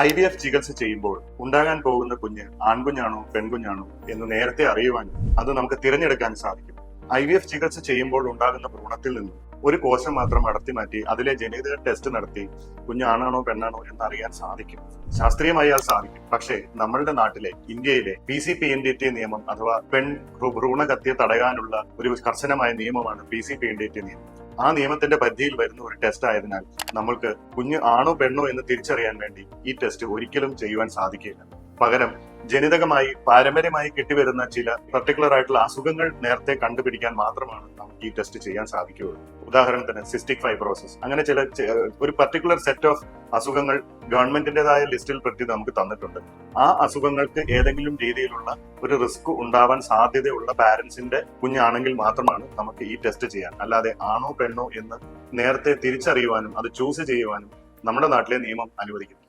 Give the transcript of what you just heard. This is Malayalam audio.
ഐ വി എഫ് ചികിത്സ ചെയ്യുമ്പോൾ ഉണ്ടാകാൻ പോകുന്ന കുഞ്ഞ് ആൺകുഞ്ഞാണോ പെൺകുഞ്ഞാണോ എന്ന് നേരത്തെ അറിയുവാൻ അത് നമുക്ക് തിരഞ്ഞെടുക്കാൻ സാധിക്കും. ഐ വി എഫ് ചികിത്സ ചെയ്യുമ്പോൾ ഉണ്ടാകുന്ന ഭ്രൂണത്തിൽ നിന്ന് ഒരു കോശം മാത്രം അടർത്തി മാറ്റി അതിലെ ജനിതക ടെസ്റ്റ് നടത്തി കുഞ്ഞ് ആണാണോ പെണ്ണാണോ എന്ന് അറിയാൻ സാധിക്കും. ശാസ്ത്രീയമായി അത് സാധിക്കും. പക്ഷേ നമ്മളുടെ നാട്ടിലെ ഇന്ത്യയിലെ P C P N D T നിയമം അഥവാ പെൺ ഭ്രൂണകത്തിയെ തടയാനുള്ള ഒരു കർശനമായ നിയമമാണ് P C P N D T നിയമം. ആ നിയമത്തിന്റെ പരിധിയിൽ വരുന്ന ഒരു ടെസ്റ്റ് ആയതിനാൽ നമ്മൾക്ക് കുഞ്ഞ് ആണോ പെണ്ണോ എന്ന് തിരിച്ചറിയാൻ വേണ്ടി ഈ ടെസ്റ്റ് ഒരിക്കലും ചെയ്യുവാൻ സാധിക്കില്ല പകരം ജനിതകമായി പാരമ്പര്യമായി കിട്ടിവരുന്ന ചില പർട്ടിക്കുലർ ആയിട്ടുള്ള അസുഖങ്ങൾ നേരത്തെ കണ്ടുപിടിക്കാൻ മാത്രമാണ് നമുക്ക് ഈ ടെസ്റ്റ് ചെയ്യാൻ സാധിക്കുകയുള്ളൂ. ഉദാഹരണത്തിന് സിസ്റ്റിക് ഫൈബ്രോസിസ് അങ്ങനെ ചില ഒരു പർട്ടിക്കുലർ സെറ്റ് ഓഫ് അസുഖങ്ങൾ ഗവൺമെന്റിന്റേതായ ലിസ്റ്റിൽ പ്രതി നമുക്ക് തന്നിട്ടുണ്ട്. ആ അസുഖങ്ങൾക്ക് ഏതെങ്കിലും രീതിയിലുള്ള ഒരു റിസ്ക് ഉണ്ടാവാൻ സാധ്യതയുള്ള പാരന്റ്സിന്റെ കുഞ്ഞാണെങ്കിൽ മാത്രമാണ് നമുക്ക് ഈ ടെസ്റ്റ് ചെയ്യാൻ. അല്ലാതെ ആണോ പെണ്ണോ എന്ന് നേരത്തെ തിരിച്ചറിയുവാനും അത് ചൂസ് ചെയ്യുവാനും നമ്മുടെ നാട്ടിലെ നിയമം അനുവദിക്കുന്നു